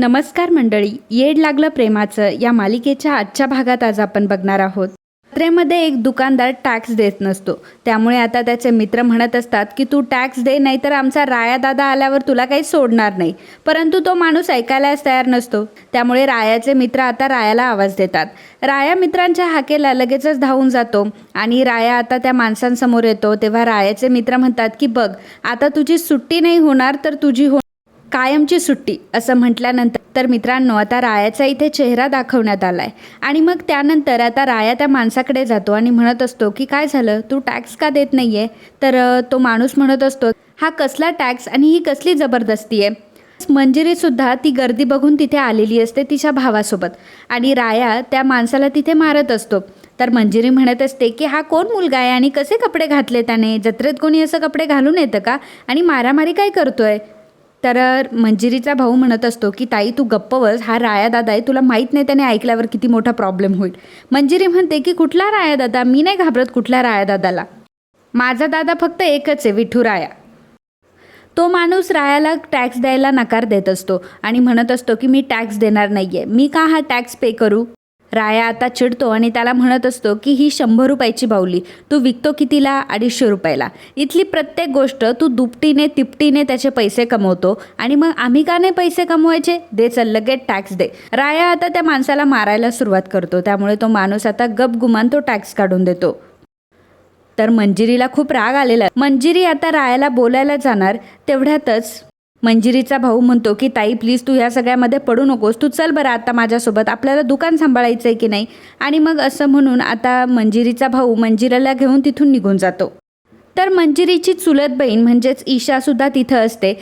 नमस्कार मंडळी येड लागलं प्रेमाचं या मालिकेच्या आजच्या भागात आज आपण बघणार आहोत. जत्रेमध्ये एक दुकानदार टॅक्स देत नसतो. त्यामुळे आता त्याचे मित्र म्हणत असतात की तू टॅक्स दे नाहीतर आमचा राया दादा आल्यावर तुला काही सोडणार नाही. परंतु तो माणूस ऐकायलाच तयार नसतो. त्यामुळे रायाचे मित्र आता रायाला आवाज देतात. राया मित्रांच्या हाकेला लगेचच धावून जातो आणि राया आता त्या माणसांसमोर येतो. तेव्हा रायाचे मित्र म्हणतात की बघ आता तुझी सुट्टी नाही होणार तर तुझी हो कायमची सुट्टी असं म्हटल्यानंतर तर मित्रांनो आता रायाचा इथे चेहरा दाखवण्यात आला आहे आणि मग त्यानंतर आता राया त्या माणसाकडे जातो आणि म्हणत असतो की काय झालं? तू टॅक्स का देत नाही आहे तर तो माणूस म्हणत असतो हा कसला टॅक्स आणि ही कसली जबरदस्ती आहे? मंजिरीसुद्धा ती गर्दी बघून तिथे आलेली असते तिच्या भावासोबत. आणि राया त्या माणसाला तिथे मारत असतो. तर मंजिरी म्हणत असते की हा कोण मुलगा आहे आणि कसे कपडे घातले त्याने? जत्रेत कोणी असं कपडे घालून येतं का? आणि मारामारी काय करतोय? तर मंजिरीचा भाऊ म्हणत असतो की ताई तू गप्प बस. हा राया दादा आहे. तुला माहीत नाही त्याने ऐकल्यावर किती मोठा प्रॉब्लेम होईल. मंजिरी म्हणते की कुठला राया दादा? मी नाही घाबरत कुठल्या राया दादाला. माझा दादा फक्त एकच आहे विठू राया. तो माणूस रायाला टॅक्स द्यायला नकार देत असतो आणि म्हणत असतो की मी टॅक्स देणार नाही आहे मी का हा टॅक्स पे करू? राया आता चिडतो आणि त्याला म्हणत असतो की ही शंभर रुपयाची बाहुली तू विकतो कितीला? अडीचशे रुपयाला. इथली प्रत्येक गोष्ट तू दुपटीने तिपटीने त्याचे पैसे कमवतो आणि मग आम्ही का नाही पैसे कमवायचे? दे चल लगेच टॅक्स दे. राया आता त्या माणसाला मारायला सुरुवात करतो. त्यामुळे तो माणूस आता गपगुमान तो टॅक्स काढून देतो. तर मंजिरीला खूप राग आलेला आहे. मंजिरी आता रायाला बोलायला जाणार तेवढ्यातच मंजिरीचा भाऊ म्हणतो की ताई प्लीज तू ह्या सगळ्यामध्ये पडू नकोस. तू चल बरं आता माझ्यासोबत. आपल्याला दुकान सांभाळायचं आहे की नाही? आणि मग असं म्हणून आता मंजिरीचा भाऊ मंजिराला घेऊन तिथून निघून जातो. तर मंजिरीची चुलत बहीण म्हणजेच ईशासुद्धा तिथं असते.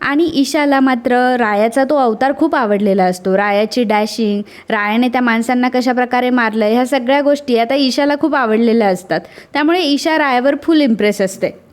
आणि ईशाला मात्र रायाचा तो अवतार खूप आवडलेला असतो. रायाची डॅशिंग रायाने त्या माणसांना कशा प्रकारे मारलं ह्या सगळ्या गोष्टी आता ईशाला खूप आवडलेल्या असतात. त्यामुळे ईशा रायावर फुल इम्प्रेस असते.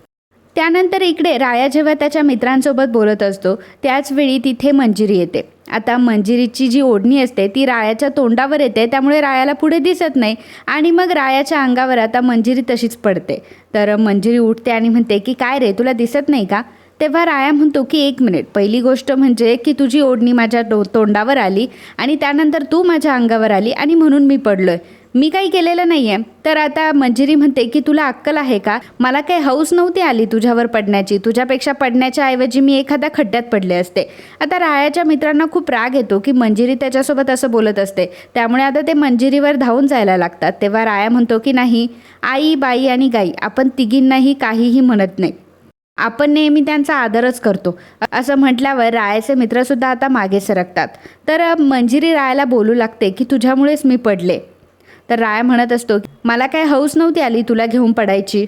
त्यानंतर इकडे राया जेव्हा त्याच्या मित्रांसोबत बोलत असतो त्याचवेळी तिथे मंजिरी येते. आता मंजिरीची जी ओढणी असते ती रायाच्या तोंडावर येते त्यामुळे रायाला पुढे दिसत नाही. आणि मग रायाच्या अंगावर आता मंजिरी तशीच पडते. तर मंजिरी उठते आणि म्हणते की काय रे तुला दिसत नाही का? तेव्हा राया म्हणतो की एक मिनिट पहिली गोष्ट म्हणजे की तुझी ओढणी माझ्या तोंडावर आली आणि त्यानंतर तू माझ्या अंगावर आली आणि म्हणून मी पडलोय. मी काही केलेलं नाही आहे तर आता मंजिरी म्हणते की तुला अक्कल आहे का? मला काही हौस नव्हती आली तुझ्यावर पडण्याची. तुझ्यापेक्षा पडण्याच्या ऐवजी मी एखाद्या खड्ड्यात पडले असते. आता रायाच्या मित्रांना खूप राग येतो की मंजिरी त्याच्यासोबत असं बोलत असते. त्यामुळे आता ते मंजिरीवर धावून जायला लागतात. तेव्हा राया म्हणतो की नाही आई बाई आणि गाई आपण तिघींनाही काहीही म्हणत नाही. आपण नेहमी त्यांचा आदरच करतो. असं म्हटल्यावर रायाचे मित्रसुद्धा आता मागे सरकतात. तर मंजिरी रायाला बोलू लागते की तुझ्यामुळेच मी पडले. तर राया म्हणत असतो मला काय हौस नव्हती आली तुला घेऊन पडायची.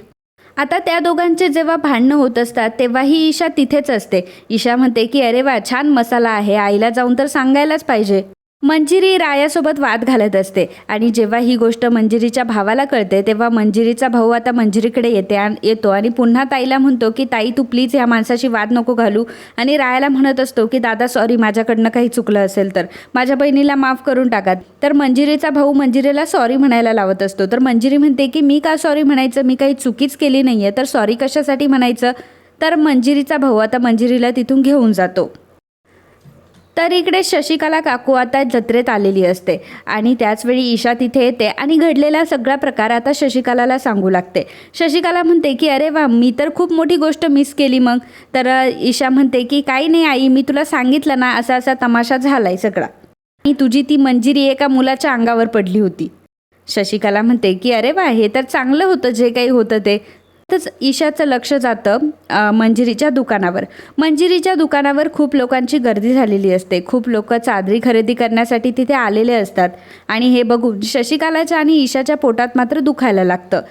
आता त्या दोघांचे जेव्हा भांडणं होत असतात तेव्हा ही ईशा तिथेच असते. ईशा म्हणते की अरे वा छान मसाला आहे. आईला जाऊन तर सांगायलाच पाहिजे. मंजिरी रायासोबत वाद घालत असते. आणि जेव्हा ही गोष्ट मंजिरीच्या भावाला कळते तेव्हा मंजिरीचा भाऊ आता मंजिरीकडे येते आणि येतो आणि पुन्हा ताईला म्हणतो की ताई तू प्लीज ह्या माणसाशी वाद नको घालू. आणि रायाला म्हणत असतो की दादा सॉरी माझ्याकडनं काही चुकलं असेल तर. माझ्या बहिणीला माफ करून टाकात तर मंजिरीचा भाऊ मंजिरीला सॉरी म्हणायला लावत असतो. तर मंजिरी म्हणते की मी का सॉरी म्हणायचं? मी काही चुकीच केली नाही आहे तर सॉरी कशासाठी म्हणायचं? तर मंजिरीचा भाऊ आता मंजिरीला तिथून घेऊन जातो. तर इकडे शशिकला काकू आता जत्रेत आलेली असते. आणि त्याचवेळी ईशा तिथे येते आणि घडलेला सगळा प्रकार आता शशिकलाला सांगू लागते. शशिकला म्हणते की अरे वा मी तर खूप मोठी गोष्ट मिस केली मग. तर ईशा म्हणते की काही नाही आई मी तुला सांगितलं ना असा असा तमाशा झाला आहे सगळा. आणि तुझी ती मंजिरी एका मुलाच्या अंगावर पडली होती. शशिकला म्हणते की अरे वा हे तर चांगलं होतं जे काही होतं ते. तच ईशाचं लक्ष जातं मंजिरीच्या दुकानावर. मंजिरीच्या दुकानावर खूप लोकांची गर्दी झालेली असते. खूप लोक चादरी खरेदी करण्यासाठी तिथे आलेले असतात. आणि हे बघून शशिकालाच्या आणि ईशाच्या पोटात मात्र दुखायला लागतं.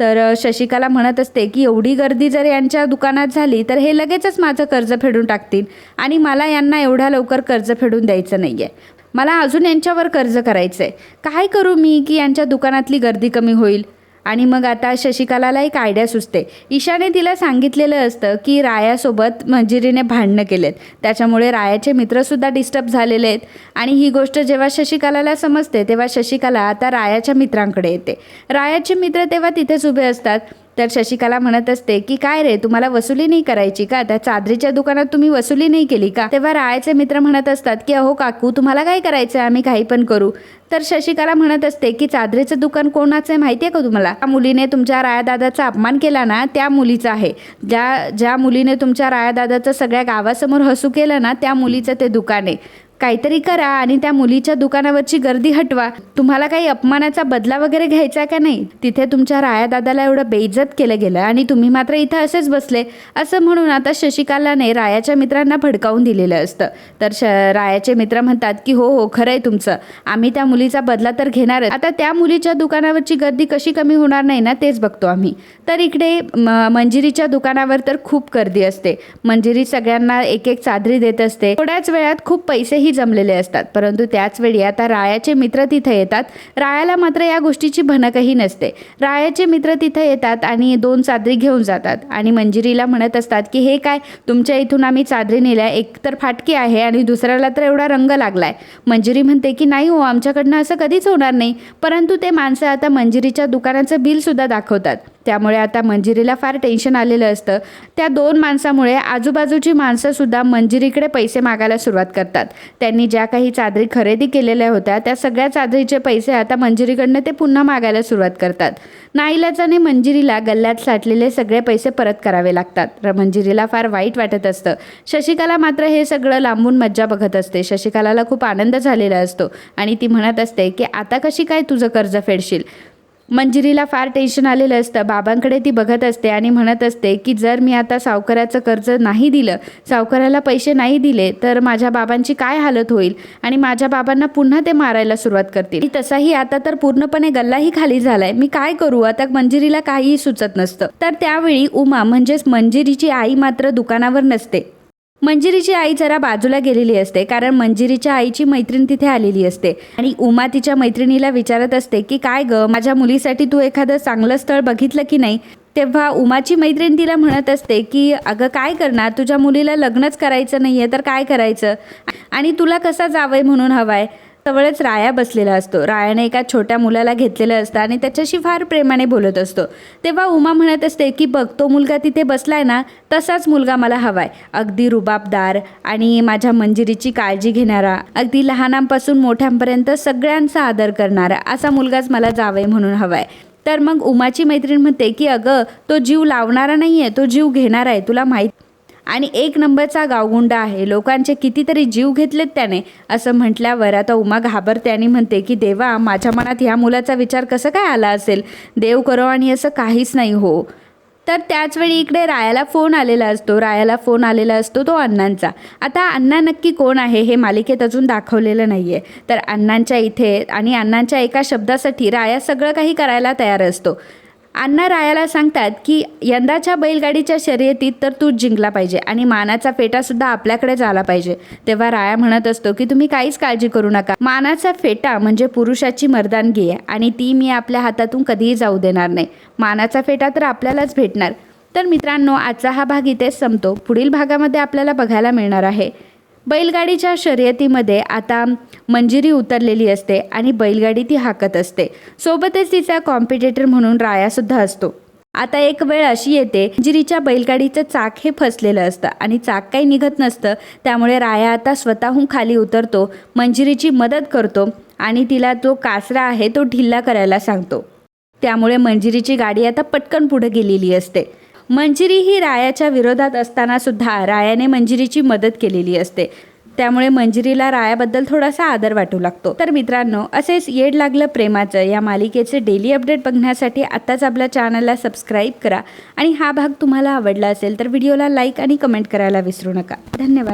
तर शशिकाला म्हणत असते की एवढी गर्दी जर यांच्या दुकानात झाली तर हे लगेचच माझं कर्ज फेडून टाकतील. आणि मला यांना एवढ्या लवकर कर्ज फेडून द्यायचं नाही आहे मला अजून यांच्यावर कर्ज करायचं आहे काय करू मी की यांच्या दुकानातली गर्दी कमी होईल? आणि मग आता शशिकलाला एक आयडिया सुचते. ईशाने तिला सांगितलेलं असतं की रायासोबत मंजिरीने भांडणं केलेत. त्याच्यामुळे रायाचे मित्रसुद्धा डिस्टर्ब झालेले आहेत. आणि ही गोष्ट जेव्हा शशिकलाला समजते तेव्हा शशिकला आता रायाच्या मित्रांकडे येते. रायाचे मित्र तेव्हा तिथेच उभे असतात. तर शशिकला म्हणत असते की काय रे तुम्हाला वसुली नाही करायची का? त्या चादरीच्या दुकानात तुम्ही वसुली नाही केली का? तेव्हा रायाचे मित्र म्हणत असतात की अहो काकू तुम्हाला काय करायचं आम्ही काही पण करू. तर शशिकला म्हणत असते की चादरीचं दुकान कोणाचं आहे माहिती आहे का तुम्हाला? त्या मुलीने तुमच्या रायादादाचा अपमान केला ना त्या मुलीचा आहे. ज्या ज्या मुलीने तुमच्या रायादादाचं सगळ्या गावासमोर हसू केलं ना त्या मुलीचं ते दुकान आहे. काहीतरी करा आणि त्या मुलीच्या दुकानावरची गर्दी हटवा. तुम्हाला काही अपमानाचा बदला वगैरे घ्यायचा का नाही? तिथे तुमच्या राया दादाला एवढं बेइज्जत केलं गेलं आणि तुम्ही मात्र इथं असेच बसले. असं म्हणून आता शशिकालाने रायाच्या मित्रांना भडकावून दिलेलं असतं. तर श रायाचे मित्र म्हणतात की हो हो खरं आहे तुमचं. आम्ही त्या मुलीचा बदला तर घेणारच आता त्या मुलीच्या दुकानावरची गर्दी कशी कमी होणार नाही ना तेच बघतो आम्ही. तर इकडे मंजिरीच्या दुकानावर तर खूप गर्दी असते. मंजिरी सगळ्यांना एक एक चादरी देत असते. थोड्याच वेळात खूप पैसेही जमलेले असतात. परंतु त्याच वेळी आता रायाचे मित्र तिथे येतात. रायाला मात्र या गोष्टीची भनकही नसते. रायाचे मित्र तिथे येतात आणि दोन चादरी घेऊन जातात. आणि मंजिरीला म्हणत असतात की हे काय? तुमच्या इथून आम्ही चादरी नेल्या. एक तर फाटकी आहे आणि दुसऱ्याला तर एवढा रंग लागलाय. मंजिरी म्हणते की नाही हो आमच्याकडनं असं कधीच होणार नाही. परंतु ते माणसं आता मंजिरीच्या दुकानाचं बिल सुद्धा दाखवतात. त्यामुळे आता मंजिरीला फार टेन्शन आलेलं असतं. त्या दोन माणसामुळे आजूबाजूची माणसंसुद्धा मंजिरीकडे पैसे मागायला सुरुवात करतात. त्यांनी ज्या काही चादरी खरेदी केलेल्या होत्या त्या सगळ्या चादरीचे पैसे आता मंजिरीकडनं ते पुन्हा मागायला सुरुवात करतात. नाईलाजाने मंजिरीला गल्ल्यात साठलेले सगळे पैसे परत करावे लागतात. र मंजिरीला फार वाईट वाटत असतं. शशिकला मात्र हे सगळं लांबून मज्जा बघत असते. शशिकलाला खूप आनंद झालेला असतो आणि ती म्हणत असते की आता कशी काय तुझं कर्ज फेडशील? मंजिरीला फार टेन्शन आलेलं असतं. बाबांकडे ती बघत असते आणि म्हणत असते की जर मी आता सावकाराचं कर्ज नाही दिलं सावकाराला पैसे नाही दिले तर माझ्या बाबांची काय हालत होईल? आणि माझ्या बाबांना पुन्हा ते मारायला सुरुवात करतील. तसाही आता तर पूर्णपणे गल्लाही खाली झालाय. मी काय करू? आता मंजिरीला काहीही सुचत नसतं. तर त्यावेळी उमा म्हणजेच मंजिरीची आई मात्र दुकानावर नसते. मंजिरीची आई जरा बाजूला गेलेली असते कारण मंजिरीच्या आईची मैत्रीण तिथे आलेली असते. आणि उमा तिच्या मैत्रिणीला विचारत असते की काय ग माझ्या मुलीसाठी तू एखादं चांगलं स्थळ बघितलं की नाही? तेव्हा उमाची मैत्रीण तिला म्हणत असते की अगं काय करणार? तुझ्या मुलीला लग्नच करायचं नाही आहे तर काय करायचं? आणि तुला कसा जावंय म्हणून हवाय? जवळच राया बसलेला असतो. रायाने एका छोट्या मुलाला घेतलेलं असतं आणि त्याच्याशी फार प्रेमाने बोलत असतो. तेव्हा उमा म्हणत असते की बघ तो मुलगा तिथे बसलाय ना तसाच मुलगा मला हवाय. अगदी रुबाबदार आणि माझ्या मंजिरीची काळजी घेणारा. अगदी लहानांपासून मोठ्यांपर्यंत सगळ्यांचा आदर करणारा. असा मुलगाच मला जावे म्हणून हवाय. तर मग उमाची मैत्रीण म्हणते की अगं तो जीव लावणारा नाही आहे तो जीव घेणारा आहे. तुला माहीत आणि एक नंबरचा गावगुंडा आहे. लोकांचे कितीतरी जीव घेतलेत त्याने असं म्हटल्यावर आता उमा घाबरते आणि म्हणते की देवा माझ्या मनात ह्या मुलाचा विचार कसं काय आला असेल? देव करो आणि असं काहीच नाही हो. तर त्याचवेळी इकडे रायाला फोन आलेला असतो. रायाला फोन आलेला असतो तो अण्णांचा. आता अण्णा नक्की कोण आहे हे मालिकेत अजून दाखवलेलं नाही आहे तर अण्णांच्या इथे आणि अण्णांच्या एका शब्दासाठी राया सगळं काही करायला तयार असतो. अण्णा रायाला सांगतात की यंदाच्या बैलगाडीच्या शर्यतीत तर तूच जिंकला पाहिजे आणि मानाचा फेटासुद्धा आपल्याकडेच आला पाहिजे. तेव्हा राया म्हणत असतो की तुम्ही काहीच काळजी करू नका. मानाचा फेटा म्हणजे पुरुषाची मर्दानगी आहे आणि ती मी आपल्या हातातून कधीही जाऊ देणार नाही. मानाचा फेटा तर आपल्यालाच भेटणार. तर मित्रांनो आजचा हा भाग इथेच संपतो. पुढील भागामध्ये आपल्याला बघायला मिळणार आहे. बैलगाडीच्या शर्यतीमध्ये आता मंजिरी उतरलेली असते आणि बैलगाडी ती हाकत असते. सोबतच तिचा कॉम्पिटेटर म्हणून रायासुद्धा असतो. आता एक वेळ अशी येते मंजिरीच्या बैलगाडीचं चाक हे फसलेलं असतं आणि चाक काही निघत नसतं त्यामुळे राया आता स्वतःहून खाली उतरतो मंजिरीची मदत करतो आणि तिला जो कासरा आहे तो ढिल्ला करायला सांगतो. त्यामुळे मंजिरीची गाडी आता पटकन पुढे गेलेली असते. मंजिरी ही रायाच्या विरोधात असताना सुद्धा रायाने मंजिरीची मदत केलेली असते. त्यामुळे मंजिरीला रायाबद्दल थोडासा आदर वाटू लागतो. तर मित्रांनो असेच येड लागलं प्रेमाचं या मालिकेचे डेली अपडेट बघण्यासाठी आत्ताच आपल्या चॅनलला सबस्क्राईब करा. आणि हा भाग तुम्हाला आवडला असेल तर व्हिडिओला लाईक आणि कमेंट करायला विसरू नका. धन्यवाद.